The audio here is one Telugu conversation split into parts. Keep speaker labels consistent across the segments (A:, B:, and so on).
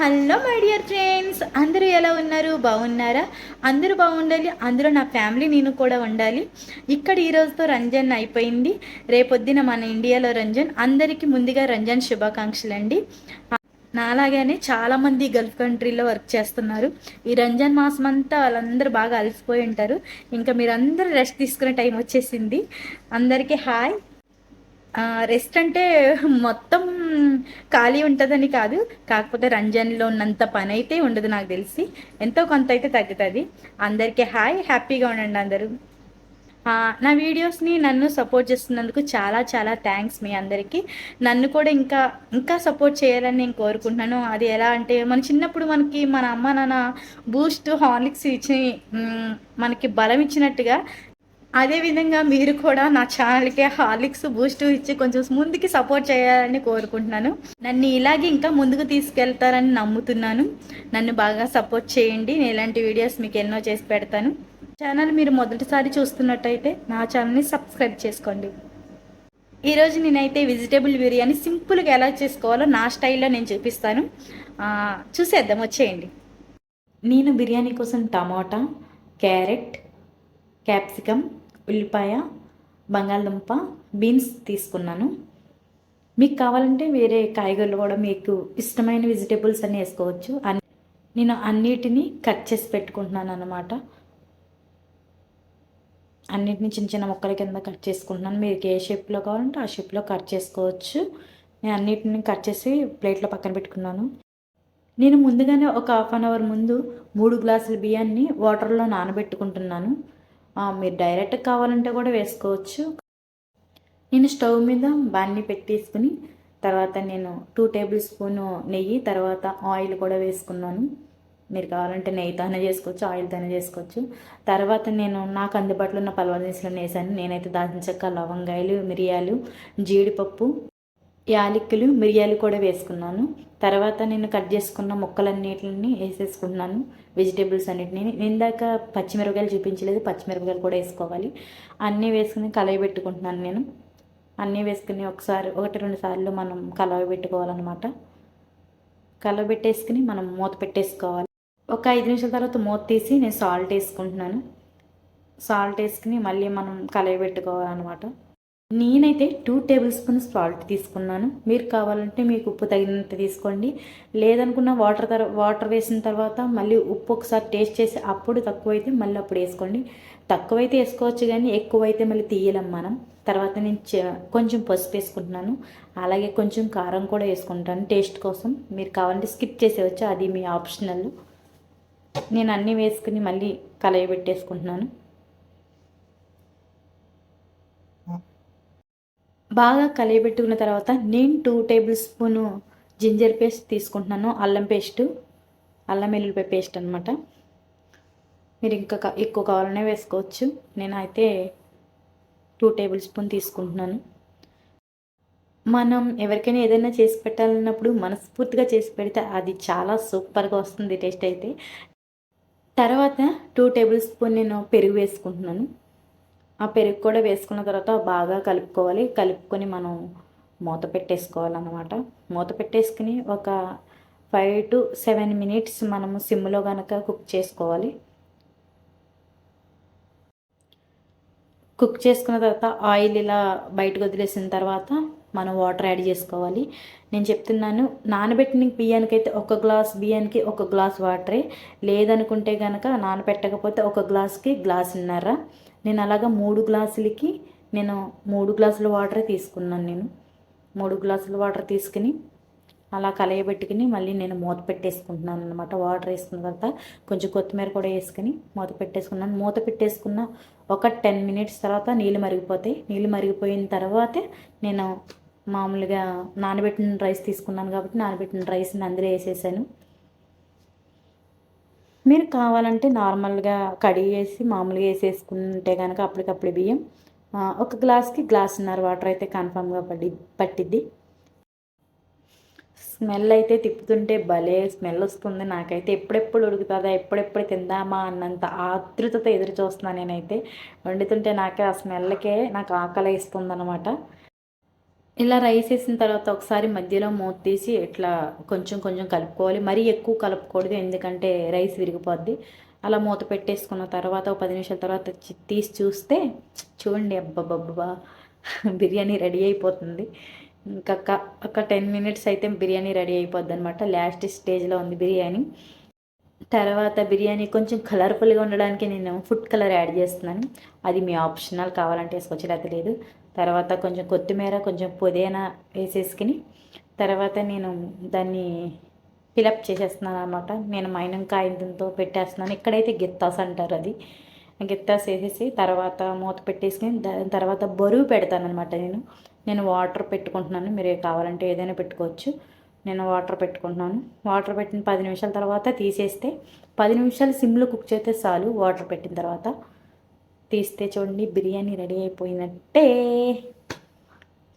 A: హలో మై డియర్ ఫ్రెండ్స్ అందరూ ఎలా ఉన్నారు? బాగున్నారా? అందరూ బాగుండాలి. అందులో నా ఫ్యామిలీ నేను కూడా ఉండాలి. ఇక్కడ ఈ రోజుతో అయిపోయింది. రేపొద్దున మన ఇండియాలో రంజన్. అందరికీ ముందుగా రంజన్ శుభాకాంక్షలు అండి. నాలాగానే చాలామంది గల్ఫ్ కంట్రీలో వర్క్ చేస్తున్నారు. ఈ రంజాన్ మాసం అంతా వాళ్ళందరూ బాగా అలసిపోయి ఉంటారు. ఇంకా మీరందరూ రెస్ట్ తీసుకునే టైం వచ్చేసింది. అందరికీ హాయ్. రెస్ట్ అంటే మొత్తం ఖాళీ ఉంటుందని కాదు కాకపోతే రంజాన్లో ఉన్నంత పని అయితే ఉండదు నాకు తెలిసి. ఎంతో కొంత అయితే తగ్గుతుంది. అందరికీ హాయ్ హ్యాపీగా ఉండండి అందరూ. నా వీడియోస్ని నన్ను సపోర్ట్ చేస్తున్నందుకు చాలా చాలా థ్యాంక్స్ మీ అందరికీ. నన్ను కూడా ఇంకా ఇంకా సపోర్ట్ చేయాలని నేను కోరుకుంటున్నాను. అది ఎలా అంటే మన చిన్నప్పుడు మనకి మన అమ్మ నాన్న బూస్ట్ హార్లిక్స్ ఇచ్చి మనకి బలం ఇచ్చినట్టుగా అదేవిధంగా మీరు కూడా నా ఛానల్కి హార్లిక్స్ బూస్ట్ ఇచ్చి కొంచెం ముందుకి సపోర్ట్ చేయాలని కోరుకుంటున్నాను. నన్ను ఇలాగే ఇంకా ముందుకు తీసుకెళ్తారని నమ్ముతున్నాను. నన్ను బాగా సపోర్ట్ చేయండి. నేను ఇలాంటి వీడియోస్ మీకు ఎన్నో చేసి పెడతాను. ఛానల్ మీరు మొదటిసారి చూస్తున్నట్టయితే నా ఛానల్ని సబ్స్క్రైబ్ చేసుకోండి. ఈరోజు నేనైతే వెజిటేబుల్ బిర్యానీ సింపుల్గా ఎలా చేసుకోవాలో నా స్టైల్లో నేను చూపిస్తాను. చూసేద్దాం వచ్చేయండి. నేను బిర్యానీ కోసం టమాటా క్యారెట్ క్యాప్సికమ్ ఉల్లిపాయ బంగాళదుంప బీన్స్ తీసుకున్నాను. మీకు కావాలంటే వేరే కాయగూరలు కూడా మీకు ఇష్టమైన వెజిటేబుల్స్ అన్నీ వేసుకోవచ్చు. అన్ని నేను అన్నిటినీ కట్ చేసి పెట్టుకుంటున్నాను అనమాట అన్నిటిని చిన్న చిన్న ముక్కల కింద కట్ చేసుకుంటున్నాను. మీకు ఏ షేప్లో కావాలంటే ఆ షేప్లో కట్ చేసుకోవచ్చు. నేను అన్నిటిని కట్ చేసి ప్లేట్లో పక్కన పెట్టుకున్నాను. నేను ముందుగానే ఒక హాఫ్ అన్ అవర్ ముందు మూడు గ్లాసుల బియ్యాన్ని వాటర్లో నానబెట్టుకుంటున్నాను. మీరు డైరెక్ట్ కావాలంటే కూడా వేసుకోవచ్చు. నేను స్టవ్ మీద బాన్ని పెట్టేసుకుని తర్వాత నేను టూ టేబుల్ స్పూన్ నెయ్యి తర్వాత ఆయిల్ కూడా వేసుకున్నాను. మీరు కావాలంటే నెయ్యితోనే చేసుకోవచ్చు ఆయిల్తోనే చేసుకోవచ్చు. తర్వాత నేను నాకు అందుబాటులో ఉన్న పలవ దినుసులను వేసాను. నేనైతే దాల్చిన చెక్క లవంగాయలు మిరియాలు జీడిపప్పు యాలక్కులు మిరియాలు కూడా వేసుకున్నాను. తర్వాత నేను కట్ చేసుకున్న ముక్కలన్నిటిని వేసేసుకున్నాను వెజిటేబుల్స్ అన్నిటిని. ఇందాక పచ్చిమిరపకాయలు చూపించలేదు. పచ్చిమిరపకాయలు కూడా వేసుకోవాలి. అన్నీ వేసుకుని కలయి పెట్టుకుంటున్నాను నేను. అన్నీ వేసుకుని ఒకసారి ఒకటి రెండు సార్లు మనం కలవ పెట్టుకోవాలన్నమాట. కలవ పెట్టేసుకుని మనం మూత పెట్టేసుకోవాలి. ఒక ఐదు నిమిషాల తర్వాత మూత తీసి నేను సాల్ట్ వేసుకుంటున్నాను. సాల్ట్ వేసుకుని మళ్ళీ మనం కలయి పెట్టుకోవాలన్నమాట. నేనైతే టూ టేబుల్ స్పూన్స్ సాల్ట్ తీసుకున్నాను. మీరు కావాలంటే మీకు ఉప్పు తగినంత తీసుకోండి. లేదనుకున్న వాటర్ తర్ వాటర్ వేసిన తర్వాత మళ్ళీ ఉప్పు ఒకసారి టేస్ట్ చేసి అప్పుడు తక్కువైతే మళ్ళీ అప్పుడు వేసుకోండి. తక్కువైతే వేసుకోవచ్చు కానీ ఎక్కువైతే మళ్ళీ తీయలేం మనం. తర్వాత నేను కొంచెం పసుపు వేసుకుంటున్నాను. అలాగే కొంచెం కారం కూడా వేసుకుంటాను టేస్ట్ కోసం. మీరు కావాలంటే స్కిప్ చేసేవచ్చు అది మీ ఆప్షనల్ నేను అన్నీ వేసుకుని మళ్ళీ కలయి పెట్టేసుకుంటున్నాను బాగా కలియబెట్టుకున్న తర్వాత నేను two tablespoon ginger paste తీసుకుంటున్నాను. అల్లం పేస్ట్ అల్లం వెల్లుల్లిపాయ పేస్ట్ అనమాట మీరు ఇంకా క- ఎక్కువ కావాలనే వేసుకోవచ్చు. నేనైతే టూ టేబుల్ స్పూన్ తీసుకుంటున్నాను. మనం ఎవరికైనా ఏదైనా చేసి పెట్టాలన్నప్పుడు మనస్ఫూర్తిగా చేసి పెడితే అది చాలా సూపర్గా వస్తుంది టేస్ట్ అయితే. తర్వాత టూ టేబుల్ స్పూన్ నేను పెరుగు వేసుకుంటున్నాను. ఆ పెరుగు కూడా వేసుకున్న తర్వాత బాగా కలుపుకోవాలి. కలుపుకొని మనం మూత పెట్టేసుకోవాలన్నమాట. మూత పెట్టేసుకుని ఒక ఫైవ్ టు సెవెన్ మినిట్స్ మనము సిమ్లో కనుక కుక్ చేసుకోవాలి. కుక్ చేసుకున్న తర్వాత ఆయిల్ ఇలా బయటకు వదిలేసిన తర్వాత మనం వాటర్ యాడ్ చేసుకోవాలి. నేను చెప్తున్నాను నానబెట్టిన బియ్యానికి అయితే ఒక గ్లాస్ బియ్యానికి ఒక గ్లాస్ వాటరే లేదనుకుంటే కనుక నానబెట్టకపోతే ఒక గ్లాస్కి గ్లాస్ ఉన్నారా. నేను అలాగా మూడు గ్లాసులకి నేను మూడు గ్లాసుల వాటరే తీసుకున్నాను నేను. మూడు గ్లాసుల వాటర్ తీసుకుని అలా కలయబెట్టుకుని మళ్ళీ నేను మూత పెట్టేసుకుంటున్నాను అనమాట వాటర్ వేసుకున్న తర్వాత కొంచెం కొత్తిమీర కూడా వేసుకుని మూత పెట్టేసుకున్నాను. మూత పెట్టేసుకున్న ఒక టెన్ మినిట్స్ తర్వాత నీళ్ళు మరిగిపోతాయి. నీళ్ళు మరిగిపోయిన తర్వాతే నేను మామూలుగా నానబెట్టిన రైస్ తీసుకున్నాను కాబట్టి నానబెట్టిన రైస్ని అందులో వేసేసాను. మీరు కావాలంటే నార్మల్గా కడిగి వేసి మామూలుగా వేసేసుకుంటే కనుక అప్పటికప్పుడు బియ్యం. ఒక గ్లాస్కి గ్లాసున్నర వాటర్ అయితే కన్ఫామ్గా పడి పట్టిద్ది. స్మెల్ అయితే తిప్పుతుంటే భలే స్మెల్ వస్తుంది. నాకైతే ఎప్పుడెప్పుడు ఉడుకుతుందా ఎప్పుడెప్పుడు తిందామా అన్నంత ఆతృతతో ఎదురు చూస్తున్నాను నేనైతే. వండుతుంటే నాకే ఆ స్మెల్కే నాకు ఆకలి ఇస్తుంది అనమాట ఇలా రైస్ వేసిన తర్వాత ఒకసారి మధ్యలో మూత తీసి ఇట్లా కొంచెం కొంచెం కలుపుకోవాలి. మరీ ఎక్కువ కలుపుకూడదు ఎందుకంటే రైస్ విరిగిపోద్ది. అలా మూత పెట్టేసుకున్న తర్వాత ఒక పది నిమిషాల తర్వాత తీసి చూస్తే చూడండి అబ్బబ్బబ్బా బిర్యానీ రెడీ అయిపోతుంది. ఇంకా ఒక టెన్ మినిట్స్ అయితే బిర్యానీ రెడీ అయిపోద్ది అనమాట లాస్ట్ స్టేజ్లో ఉంది బిర్యానీ. తర్వాత బిర్యానీ కొంచెం కలర్ఫుల్గా ఉండడానికి నేను ఫుడ్ కలర్ యాడ్ చేస్తున్నాను. అది మీ ఆప్షనల్ కావాలంటే వేసుకోవచ్చు లేకపోతే లేదు. తర్వాత కొంచెం కొత్తిమీర కొంచెం పుదీనా వేసేసుకుని తర్వాత నేను దాన్ని ఫిలప్ చేసేస్తున్నాను అనమాట నేను మైనం కాయంతో పెట్టేస్తున్నాను. ఇక్కడైతే గిత్తాస్ అంటారు అది. గిత్తాస్ వేసేసి తర్వాత మూత పెట్టేసుకుని దాని తర్వాత బరువు పెడతాను అనమాట నేను. నేను వాటర్ పెట్టుకుంటున్నాను. మీరు కావాలంటే ఏదైనా పెట్టుకోవచ్చు. నేను వాటర్ పెట్టుకుంటున్నాను. వాటర్ పెట్టిన పది నిమిషాల తర్వాత తీసేస్తే పది నిమిషాలు సిమ్లో కుక్ చేస్తే చాలు వాటర్ పెట్టిన తర్వాత. తీస్తే చూడండి బిర్యానీ రెడీ అయిపోయినట్టే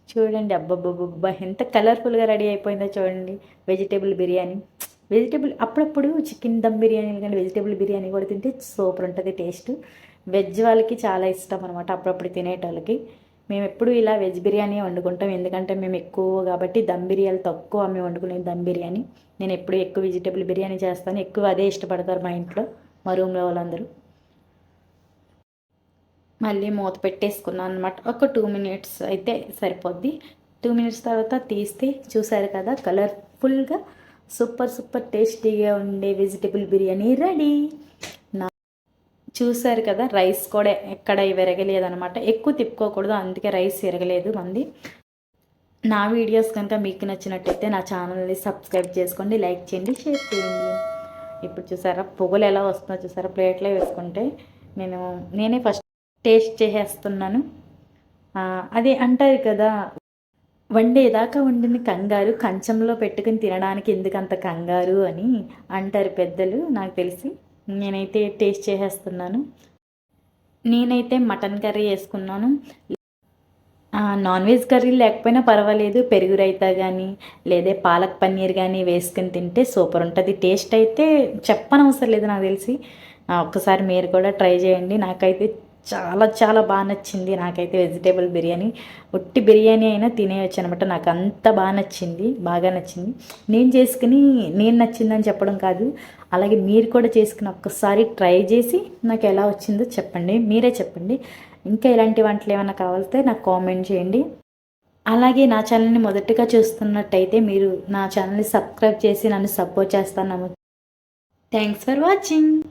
A: చూడండి అబ్బబ్బబ్బబ్బా ఎంత కలర్ఫుల్గా రెడీ అయిపోయిందో చూడండి. వెజిటేబుల్ బిర్యానీ. వెజిటేబుల్ అప్పుడప్పుడు చికెన్ దమ్ బిర్యానీ కానీ వెజిటేబుల్ బిర్యానీ కూడా తింటే సూపర్ ఉంటుంది టేస్ట్. వెజ్ వాళ్ళకి చాలా ఇష్టం అనమాట అప్పుడప్పుడు తినేటోళ్ళకి. మేము ఎప్పుడు ఇలా వెజ్ బిర్యానీ వండుకుంటాం ఎందుకంటే మేము ఎక్కువ కాబట్టి దమ్ బిర్యానీ తక్కువ మేము వండుకునే దమ్ బిర్యానీ. నేను ఎప్పుడు ఎక్కువ వెజిటేబుల్ బిర్యానీ చేస్తాను ఎక్కువ అదే ఇష్టపడతారు మా ఇంట్లో మా రూమ్లో వాళ్ళందరూ. మళ్ళీ మూత పెట్టేసుకున్నాను అనమాట ఒక టూ మినిట్స్ అయితే సరిపోద్ది. టూ మినిట్స్ తర్వాత తీస్తే చూసారు కదా కలర్ఫుల్గా సూపర్ సూపర్ టేస్టీగా ఉండే వెజిటేబుల్ బిర్యానీ రెడీ. నా చూసారు కదా రైస్ కూడా ఎక్కడ విరగలేదు అనమాట ఎక్కువ తిప్పుకోకూడదు అందుకే రైస్ విరగలేదు మంది. నా వీడియోస్ కనుక మీకు నచ్చినట్టయితే నా ఛానల్ని సబ్స్క్రైబ్ చేసుకోండి లైక్ చేయండి షేర్ చేయండి. ఇప్పుడు చూసారా పొగలు ఎలా వస్తుందో చూసారా ప్లేట్లో వేసుకుంటే నేను నేనే ఫస్ట్ టేస్ట్ చేసేస్తున్నాను. అదే అంటారు కదా వండేదాకా వండిన కంగారు కంచంలో పెట్టుకుని తినడానికి ఎందుకంత కంగారు అని అంటారు పెద్దలు నాకు తెలిసి. నేనైతే టేస్ట్ చేసేస్తున్నాను. నేనైతే మటన్ కర్రీ వేసుకున్నాను. నాన్ వెజ్ కర్రీ లేకపోయినా పర్వాలేదు. పెరుగు రైతా కానీ లేదా పాలక్ పన్నీర్ కానీ వేసుకుని తింటే సూపర్ ఉంటుంది. టేస్ట్ అయితే చెప్పనవసరం లేదు నాకు తెలిసి. ఒకసారి ఒక్కసారి మీరు కూడా ట్రై చేయండి. నాకైతే చాలా చాలా బాగా నచ్చింది నాకైతే వెజిటేబుల్ బిర్యానీ. ఒట్టి బిర్యానీ అయినా తినేయచ్చు అనమాట నాకు అంత బాగా నచ్చింది బాగా నచ్చింది. నేను చేసుకుని నేను నచ్చిందని చెప్పడం కాదు. అలాగే మీరు కూడా చేసుకుని ఒక్కసారి ట్రై చేసి నాకు ఎలా వచ్చిందో చెప్పండి. మీరే చెప్పండి. ఇంకా ఇలాంటి వంటలు ఏమైనా కావాలితే నాకు కామెంట్ చేయండి. అలాగే నా ఛానల్ని మొదటగా చూస్తున్నట్టయితే మీరు నా ఛానల్ని సబ్స్క్రైబ్ చేసి నన్ను సపోర్ట్ చేస్తాను. Thanks for watching.